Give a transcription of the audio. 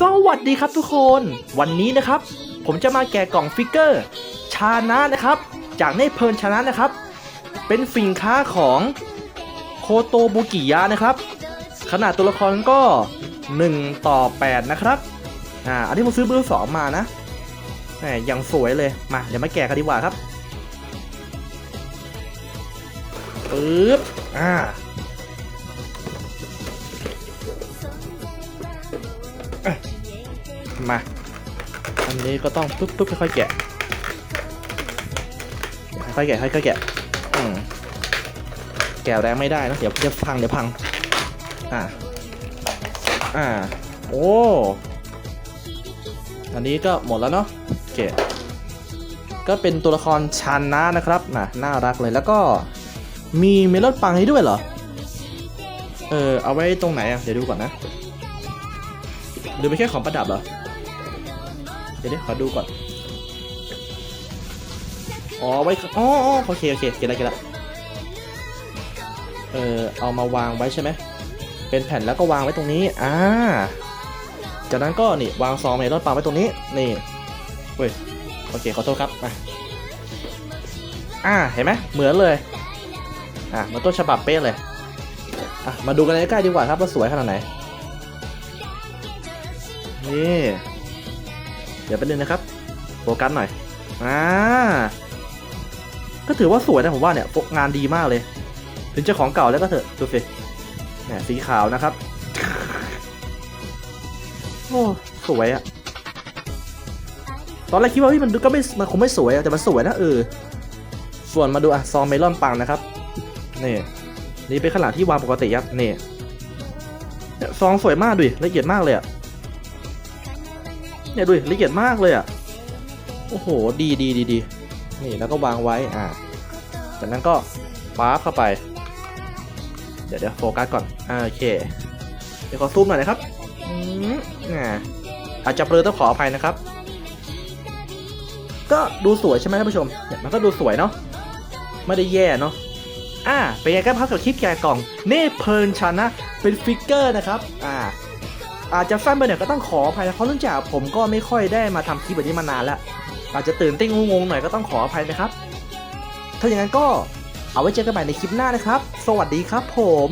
สวัสดีครับทุกคน วันนี้นะครับ ผมจะมาแกะกล่องฟิกเกอร์ ชานะนะครับ จากเนเพลินชานะนะครับ เป็นสินค้าของโคโตบุกิยะนะครับ ขนาดตัวละครก็ 1 ต่อ 8 นะครับอ่าอันนี้ผมซื้อเบอร์สองมานะแหมยังสวยเลยมาเดี๋ยวมาแกะกันดีกว่าครับปึ๊บอ่า มา อันนี้ก็ต้องปุ๊บปุ๊บค่อยๆแกะ ค่อยๆแกะค่อยๆแกะอืมแกะแรงไม่ได้นะเดี๋ยวจะพังเดี๋ยวพัง อ่า อ่า โอ้ อันนี้ก็หมดแล้วเนาะโอเคก็เป็นตัวละครชันนะนะครับน่ะน่ารักเลยแล้วก็มีเมลอนปังให้ด้วยเหรอ เออ เอาไว้ตรงไหนอะ เดี๋ยวดูก่อนนะ หรือไม่แค่ของประดับเหรอ เดี๋ยวขอดูก่อน อ๋อไว้ อ๋อโอเคโอเคเก็ตแล้เก็ตแล้วเออเอามาวางไว้ใช่ไหม เป็นแผ่นแล้วก็วางไว้ตรงนี้ อ่า จากนั้นก็นี่วางซองเมลอนปังไว้ตรงนี้ นี่ เว้ย โอเคขอโทษครับมาอ่า เห็นไหมเหมือนเลย อะมันต้นฉบับเป๊ะเลย อะ มาดูกันใกล้ๆดีกว่าครับว่าสวยขนาดไหน นี่เดี๋ยวไปนึงนะครับ โฟกัสหน่อย อ่า ก็ถือว่าสวยนะผมว่าเนี่ยโฟกงานดีมากเลย ถึงจะของเก่าแล้วก็เถอะดูสิแหมสีขาวนะครับ โอ้ สวยอะตอนแรกคิดว่าเฮ้ยมันดูก็ไม่ มันคงไม่สวยอะแต่มันสวยนะเออ ส่วนมาดูอะซองเมลอนปังนะครับ นี่ นี่เป็นขนาดที่วางปกติครับนี่เนี่ยซองสวยมากดูดิละเอียดมากเลยอะ เนี่ยดูละเอียดมากเลยอะ โอ้โห ดีดีดีดีนี่แล้วก็วางไว้ อ่า จากนั้นก็ฟ้าเข้าไป เดี๋ยวเดี๋ยวโฟกัสก่อน อ่า โอเค เดี๋ยวขอซูมหน่อยนะครับ อืมอ่าอาจจะเบลอต้องขออภัยนะครับ ก็ดูสวยใช่ไหมท่านผู้ชมเนี่ยมันก็ดูสวยเนาะ ไม่ได้แย่เนาะอ่าเป็นไงกันครับกับคลิปแกะกล่องเน่เพลินชันนะ เป็นฟิกเกอร์นะครับ อ่า อาจจะสั้นไปหน่อยก็ต้องขออภัยนะเพราะเนื่องจากผมก็ไม่ค่อยได้มาทำคลิปแบบนี้มานานแล้ว อาจจะตื่นเต้นงงๆหน่อยก็ต้องขออภัยนะครับ ถ้าอย่างนั้นก็เอาไว้เจอกันใหม่ในคลิปหน้านะครับ สวัสดีครับผม